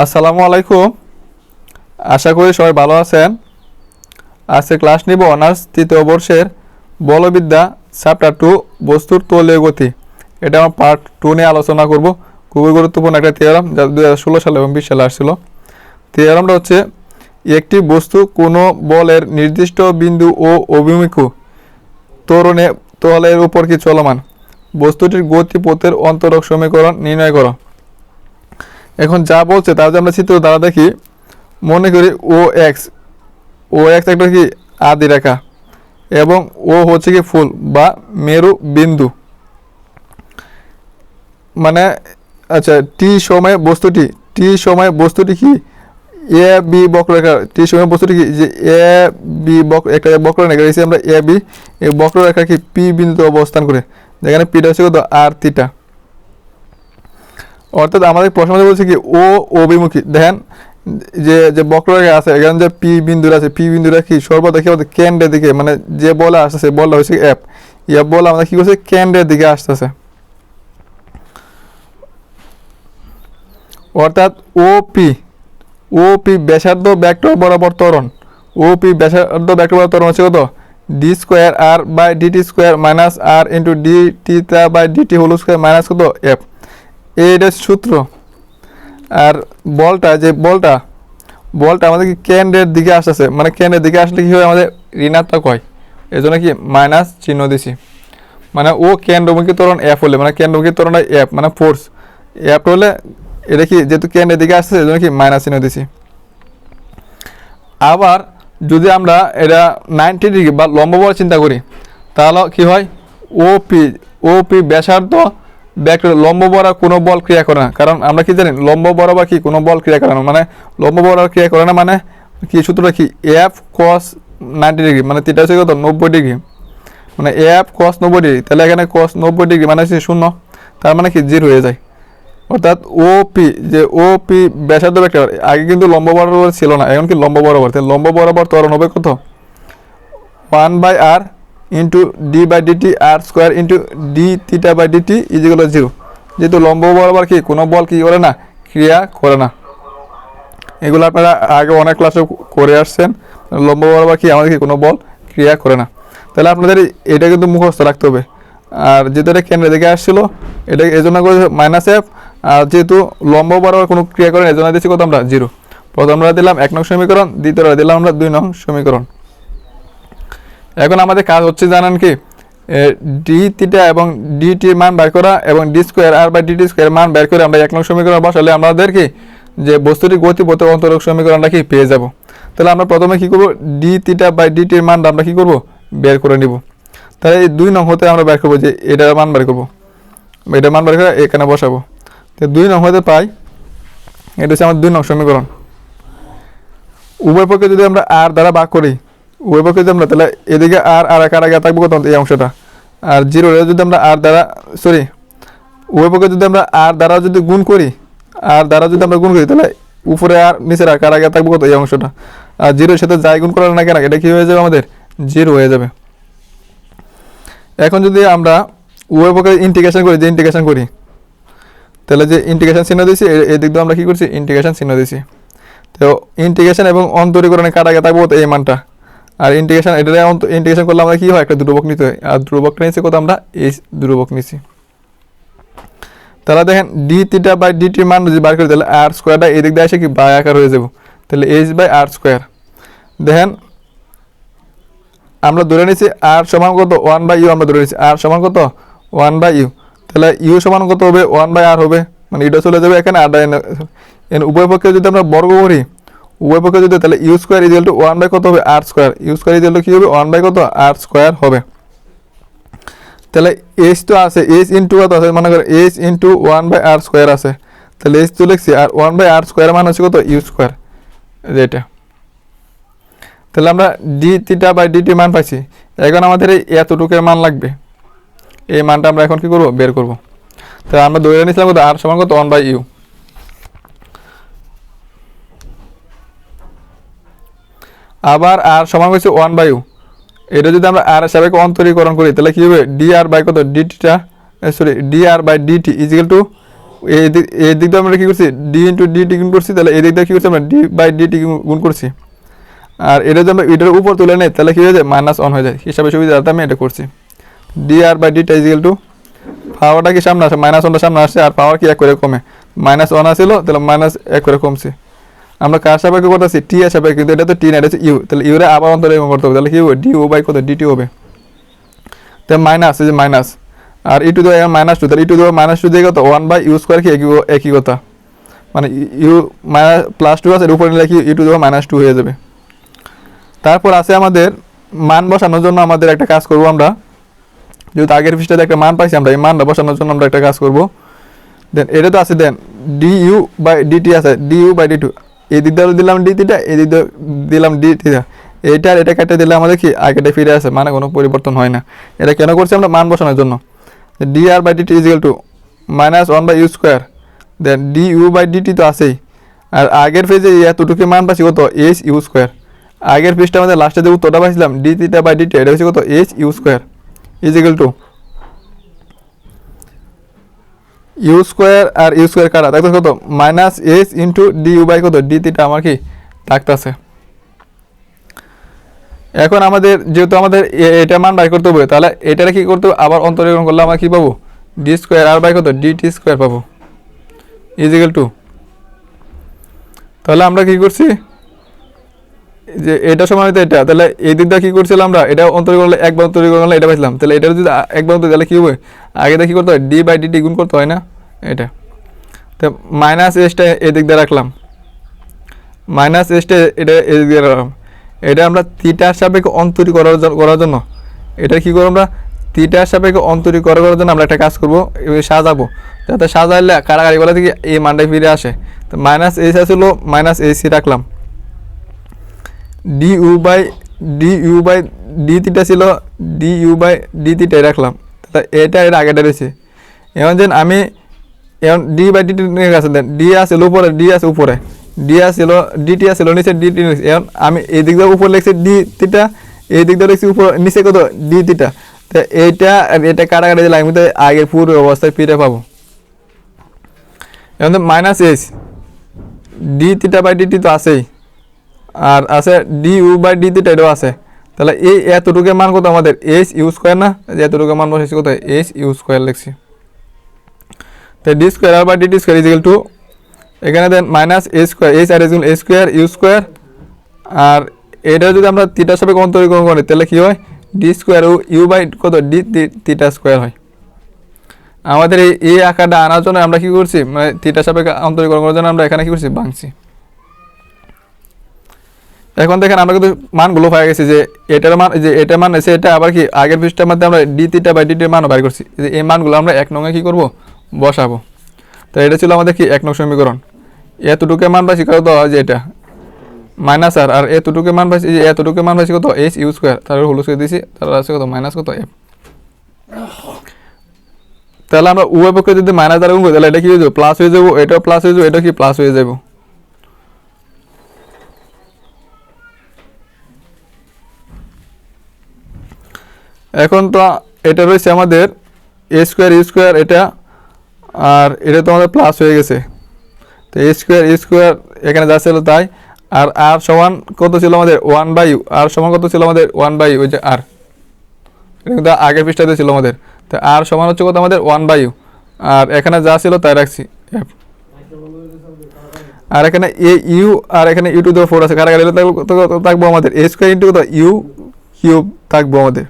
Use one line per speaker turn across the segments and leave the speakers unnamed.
আসসালামু আলাইকুম। আশা করি সবাই ভালো আছেন। আজকে ক্লাস নিব অনার্স তৃতীয় বর্ষের বলবিদ্যা চ্যাপ্টার টু বস্তুর তলীয় গতি। এটা আমার পার্ট টু নিয়ে আলোচনা করব। খুবই গুরুত্বপূর্ণ একটা থিওরাম যা দু হাজার ষোলো সালে এবং বিশ সালে আসছিল। থিওরামটা হচ্ছে, একটি বস্তু কোনো বলের নির্দিষ্ট বিন্দু ও অভিমুখ ত্বরণে তলের উপর কি চলমান? বস্তুটির গতিপথের অন্তরক সমীকরণ নির্ণয় করো। এখন যা বলছে তার যদি আমরা চিত্র দ্বারা দেখি, মনে করি ও এক্স ও এক্স একটা কি আদি রেখা এবং ও হচ্ছে কি ফুল বা মেরু বিন্দু। মানে আচ্ছা টি সময়ে বস্তুটি টি সময়ে বস্তুটি কি? এ বি বক্ররেখা টি সময় বস্তুটি কি? যে এ বি বক, একটা বক্ররেখা রয়েছে আমরা এ বি এই বক্ররেখা কি পি বিন্দুতে অবস্থান করে। যেখানে পিটা হচ্ছে কত? আর থিটা অর্থাৎ আমাদের প্রশ্ন মধ্যে বলছে কি, ও অভিমুখী। দেখেন, যে যে বক্ররেখা আছে, এখানে যে পি বিন্দুরা আছে, পি বিন্দুরা কি সর্বদা কি আমাদের কেন্দ্রের দিকে? মানে যে বলে আসতেছে বলটা হয়েছে অ্যাপ এফ বল আমাদের কি করছে? কেন্দ্রের দিকে আসতেছে। অর্থাৎ ও পি ও পি ব্যাসার্ধ ভেক্টর বরাবর ত্বরণ। ও পি ব্যাসার্ধ ভেক্টর বরাবর ত্বরণ হচ্ছে কত? D square r by dt square minus r into d t by dt whole square minus কত? এফ এইটা সূত্র। আর বলটা, যে বলটা বলটা আমাদের কি কেন্দ্রের দিকে আসতেছে। মানে কেন্দ্রের দিকে আসলে কি হয় আমাদের ঋণাত্মক হয়? এই জন্য কি মাইনাস চিহ্ন দিছি। মানে ও কেন্দ্রমুখী ত্বরণ এফ হলে মানে কেন্দ্রমুখী ত্বরণ এফ মানে ফোর্স এফ হলে এটা কি যেহেতু কেন্দ্রের দিকে আসছে এই জন্য কি মাইনাস চিহ্ন দিছি। আবার যদি আমরা এটা নাইনটি ডিগ্রি বা লম্ব বল চিন্তা করি, তাহলে কি হয়? ওপি ওপি ব্যাসার্ধ ব্যাক্টেরিয়া লম্ব বরাবর কোনো বল ক্রিয়া করে না। কারণ আমরা কি জানি, লম্ব বরাবর কি, কোনো বল ক্রিয়া করে না। মানে লম্ব বরাবর ক্রিয়া করে না মানে কি, সূত্রটা কি এফ কস নাইনটি ডিগ্রি মানে তিনটা হচ্ছে কত, নব্বই ডিগ্রি মানে এফ কস নব্বই ডিগ্রি তাহলে এখানে কস নব্বই ডিগ্রি মানে হচ্ছে শূন্য, তার মানে কি জিরো হয়ে যায়। অর্থাৎ ওপি যে ওপি ব্যাসার্ধ ব্যাক্টেরিয়া আগে কিন্তু লম্ব বরাবর ছিল না, এখন কি লম্ব বরাবর? তাহলে লম্ব বরাবর ত্বরণ হবে কত? One by r into d by dt r square into d theta by dt ইজিগুলো zero যেহেতু লম্ব বরাবর কি? কোনো বল কি করে না? ক্রিয়া করে না। এগুলো আপনারা আগে অনেক ক্লাসে করে আসছেন। লম্ব বরাবর কি? আমাদের কি কোনো বল ক্রিয়া করে না। তাহলে আপনাদের এটা কিন্তু মুখস্থ রাখতে হবে। আর যেহেতু এটা কেন্দ্রের দিকে আসছিল, এটা এই জন্য করে মাইনাস এফ আর যেহেতু লম্ব বরাবর কোনো ক্রিয়া করেন এই জন্য দিচ্ছি কত আমরা? জিরো প্রথম আমরা দিলাম এক নং সমীকরণ দ্বিতীয়টা দিলাম আমরা দুই নং সমীকরণ। এখন আমাদের কাজ হচ্ছে জানান কি ডি থিটা এবং ডিটির মান বের করা এবং d square r by dt square মান বের করে আমরা এক নং সমীকরণ বসালে আমাদের কি, যে বস্তুটির গতিপথের অন্তরক সমীকরণটা কি পেয়ে যাব। তাহলে আমরা প্রথমে কি করব ডি থিটা বাই ডি ডিটির মানটা আমরা কি করব, বের করে নিব। তাহলে এই দুই নং হতে আমরা বের করব যে এটার মান বের করব। এটার মান বের করে এখানে বসাবো। তো দুই নং হতে পাই, এটা হচ্ছে আমার দুই নং সমীকরণ। উভয় পক্ষে যদি আমরা আর দ্বারা ভাগ করি পক্ষে যদি আমরা তাহলে এদিকে আর আর এক আর আগে থাকব কত? এই অংশটা। আর জিরো যদি আমরা আর দ্বারা সরি পক্ষে যদি আমরা আর দ্বারা যদি গুণ করি, আর দ্বারা যদি আমরা গুণ করি, তাহলে উপরে আর নিচের আর কার আগে থাকব কত? এই অংশটা। আর জিরোর সাথে যাই গুণ করার না কেন, এটা কী হয়ে যাবে আমাদের? জিরো হয়ে যাবে। এখন যদি আমরা উভয় পক্ষে ইন্টিগ্রেশন করি, যে ইন্টিগ্রেশন করি, তাহলে যে ইন্টিগ্রেশন চিহ্ন দিয়েছি এই দিক দিয়ে আমরা কী করছি? ইন্টিগ্রেশন চিহ্ন দিয়েছি। তো ইন্টিগ্রেশন এবং অন্তরীকরণে কার আগে থাকব এই মানটা। আর ইন্টিগ্রেশন এটা ইন্টিগ্রেশন করলে আমরা কী হয়? একটা ধ্রুবক নিতে হয়। আর ধ্রুবকটা নিচ্ছি কত আমরা? এই ধ্রুবক নিচ্ছি তাহলে দেখেন ডি তিটা বাই ডি ডিটির মান যদি বার করি, তাহলে আর স্কোয়ারটা এই দিক দিয়ে এসে কি? বাই আকার হয়ে যাব। তাহলে এইচ বাই আর স্কোয়ার দেখেন, আমরা ধরে নিচ্ছি আর সমান কত? ওয়ান বাই ইউ আমরা ধরে নিচ্ছি আর সমান কত? ওয়ান বাই ইউ তাহলে ইউ সমান কত হবে? ওয়ান বাই আর হবে। মানে এটা চলে যাবে এখানে আর উভয় পক্ষে যদি আমরা বর্গ করি উভয় পক্ষে যদি তাহলে u square equal to one by কত হবে? আর square u square equal to কী হবে? ওয়ান বাই কত? আর স্কোয়ার হবে। তাহলে এইচ তো আছে এইচ ইন্টু কত আছে? মনে করো h into one by r square আছে। তাহলে এইচ তো লিখছি, আর ওয়ান বাই আর স্কোয়ার মান হচ্ছে কত? ইউ স্কোয়ার এটা তাহলে আমরা ডি থিটা বাই ডিটি মান পাইছি। এখন আমাদের এই এতটুকুর মান লাগবে। এই মানটা আমরা এখন কি করব? বের করব। তাহলে আমরা ধরে নিয়েছিলাম কত? আর সমান কত? ওয়ান বাই ইউ আবার আর সমান হচ্ছে ওয়ান বাই ইউ এটা যদি আমরা আর হিসাবে অন্তরীকরণ করি, তাহলে কি হবে? ডি আর বাই কত ডিটিটা sorry d r by dt equal to এই দিক দিয়ে আমরা কী করছি? ডি ইন্টু ডিটি গুণ করছি, তাহলে এই দিক দিয়ে কী করছি আমরা? ডি বাই ডিটি গুণ করছি। আর এটা যদি আমরা এটার উপর তুলে নেই, তাহলে কী হয়ে যায়? মাইনাস অন হয়ে যায়। হিসাবে সুবিধার্থে আমি এটা করছি। D r by dt equal to পাওয়ারটা কি সামনে আসে? মাইনাস ওয়ানটা সামনে আসছে আর পাওয়ার কি এক করে কমে? মাইনাস ওয়ান আসছিল তাহলে মাইনাস এক করে কমছে। আমরা কার সাপেক্ষে করতেছি? টি এর সাপেক্ষে, কিন্তু এটা তো টি না, এটা ইউ তাহলে ইউরে আবার অন্তরে করতে হবে। তাহলে কি হবে? ডি ও বাই কত? ডিটি হবে। তাহলে মাইনাস এই যে মাইনাস আর ই টু দেওয়া মাইনাস টু তাহলে ই টু দেওয়া মাইনাস টু দিয়ে কত? ওয়ান বাই ইউ স্কোয়ার কি একই একই কথা? মানে ইউ মাইনাস প্লাস টু আছে, এর উপরে নিলে কি ই টু দেওয়া মাইনাস টু হয়ে যাবে। তারপর আছে আমাদের মান বসানোর জন্য আমাদের একটা কাজ করব আমরা। যেহেতু আগের পৃষ্ঠাতে একটা মান পাইছি আমরা, এই মানটা বসানোর জন্য আমরা একটা কাজ করব। দেন এটা তো আছে then d u by dt আছে d u by d two এই দিক দিয়ে দিলাম ডি থিটা এই দিক দিয়ে দিলাম ডি থিটা এইটা আর এটা কেটে দিলে আমাদের কি আগেটা ফিরে আসে? মানে কোনো পরিবর্তন হয় না। এটা কেন করছি আমরা? মান বসানোর জন্য। D r by dt equal to minus one by u square then d u by dt তো আছেই। আর আগের পেজে এতটুকু মান পাচ্ছি কত? এইচ ইউ স্কোয়ার আগের পেজটা আমাদের লাস্টে যে উত্তরটা পাইছিলাম ডি থিটা বাই ডিটি এটা হচ্ছে কত? H u square equal to u square R u square কাটা দেখো কত? Minus h into d u by কত? ডি থিটা আমার কি? থাকতেছে। এখন আমাদের, যেহেতু আমাদের এটা মান বাই করতে হবে, তাহলে এটারে কি করতে হবে? আবার অন্তরীকরণ করলে আমরা কি পাবো? ডি স্কোয়ার আর বাই কত? ডি টি স্কোয়ার পাবো। ইজিক্যাল টু তাহলে আমরা কি করছি? যে এটা সময় হয়তো এটা, তাহলে এই দিকটা কি করছিলাম আমরা? এটা অন্তরীকরণ করলে একবার অন্তরীকরণ করলে এটা পাইছিলাম। তাহলে এটা যদি একবার অন্তর তাহলে কি হবে? আগে কি করতে হয় ডি বাই ডি গুণ করতে হয় না? এটা। তো মাইনাস এসটা এদিক দিয়ে রাখলাম। মাইনাস এসটা এটা এদিক দিয়ে রাখলাম। এটা আমরা তিটার সাপেক্ষে অন্তরী করার করার জন্য। এটা কি করব আমরা? তিটার সাপেক্ষে অন্তরী করার জন্য আমরা একটা কাজ করব সাজাবো। যাতে সাজাইলে কারাগারি বলা থেকে এই মানটা ফিরে আসে। তো মাইনাস এইচ আসলো মাইনাস এসি রাখলাম। D u by d u by d theta ছিল ডি ইউ বাই ডি থিটাই রাখলাম। তা এটা এর আগেটা রয়েছে। এখন যেন আমি এখন ডি বাই ডি টি আছে দেন ডি আসছিল উপরে ডি আছে উপরে। ডি আসছিল ডিটি আসছিল, নিচে ডিটি এখন আমি এই দিক দিয়ে উপরে লিখছি ডি থিটা এই দিক দিয়ে লিখছি উপর, নিচে কত? ডি থিটা তো এইটা আর এটা কাটাকাটি দিলে আমি তো আগের পুরো অবস্থায় ফিরে পাবো। এখন তো minus s d theta by dt তো আছেই। আর আছে d u by d theta এটাও আছে। তাহলে এই এতটুকুর মান কত আমাদের? এইচ ইউ স্কোয়ার না? যে এতটুকুর মান বসেছি কত এইচ ইউ স্কোয়ার লিখছি। তো d square r by dt square equal to এখানে then minus a square h r equal a square u square আর এটা যদি আমরা থিটার সাপেক্ষে অন্তরীকরণ করি, তাহলে কী হয়? ডি স্কোয়ার ইউ বাই কত? ডি থিটা স্কোয়ার হয়। আমাদের এই আকারটা আনার জন্য আমরা কি করছি? মানে থিটার সাপেক্ষে অন্তরীকরণ করার জন্য আমরা এখানে কি করছি? ভাঙছি এখন দেখেন আমরা কিন্তু মানগুলো পাই গেছি যে এটার মান যে এটা মান এসে এটা আবার কি আগের পৃষ্ঠার মধ্যে আমরা ডি থিটা বাই ডিটির মানও বাইর করছি। যে এই মানগুলো আমরা এক নঙে কি করব? বসাবো। তো এটা ছিল আমাদের কি এক নং সমীকরণ। এতটুকু মান পাইছি কত যে এটা। মাইনাস আর আর এতটুকু মান পাইছি যে এতটুকু মান পাইছি কত? এইচ ইউ স্কোয়ার তারপর হলুদ করে দিয়েছি তারপর আছে কত? মাইনাস কত? এফ তাহলে আমরা উভয় পক্ষে যদি মাইনাস দ্বারা গুণ করি, তাহলে এটা কি হয়ে যাবে? প্লাস হয়ে যাব। এটাও প্লাস হয়ে যাবে। এটাও কি? প্লাস হয়ে যাব। এখন তো এটা রয়েছে আমাদের এ স্কোয়ার ইউ স্কোয়ার এটা, আর এটা তো আমাদের প্লাস হয়ে গেছে। তো এ স্কোয়ার ইউ স্কোয়ার এখানে যা ছিল তাই, আর আর সমান কত ছিল আমাদের? ওয়ান বাই ইউ আর সমান কত ছিল আমাদের? ওয়ান বাই ওই যে আর এটা কিন্তু আগের পৃষ্ঠাতে ছিল আমাদের। তো আর সমান হচ্ছে কত আমাদের? ওয়ান বাই ইউ আর এখানে যা ছিল তাই রাখছি। আর এখানে এ ইউ আর এখানে ইউ টু ফোর আছে। কারাগারি থাকব? আমাদের। A square into u cube থাকব আমাদের।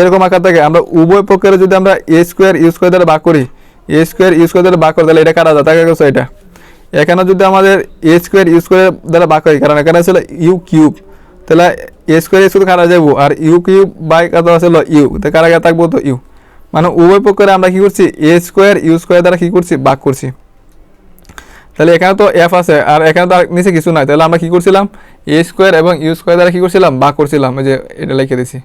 এরকম আকার থাকে, আমরা উভয় পক্ষের যদি আমরা এ স্কোয়ার ইউজ করে দ্বারা ভাগ করি এ স্কোয়ার ইউজ করে দ্বারা ভাগ করি, তাহলে এটা কারা যায়? তাকে গেছে এটা? এখানে যদি আমাদের এ স্কোয়ার ইউজ করে দ্বারা ভাগ করি, কারণ এখানে ছিল ইউ কিউব তাহলে এ স্কোয়ার স্কোয়ার কাটা যাব আর ইউ কিউব বাই কত ছিল ইউ তো কারা থাকব তো ইউ মানে উভয় পক্ষের আমরা কি করছি? এ স্কোয়ার ইউ স্কোয়ার দ্বারা কি করছি? ভাগ করছি। তাহলে এখানে তো এফ আছে, আর এখানে তো নিচে কিছু নাই। তাহলে আমরা কি করছিলাম? এ স্কোয়ার এবং ইউ স্কোয়ার দ্বারা কি করছিলাম? ভাগ করছিলাম। যে এটা লিখে দিছি।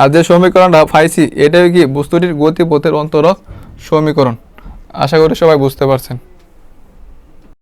আর যে সমীকরণটা ফাইসি এটাই কি বস্তুটির গতিপথের অন্তরক সমীকরণ? আশা করি সবাই বুঝতে পারছেন।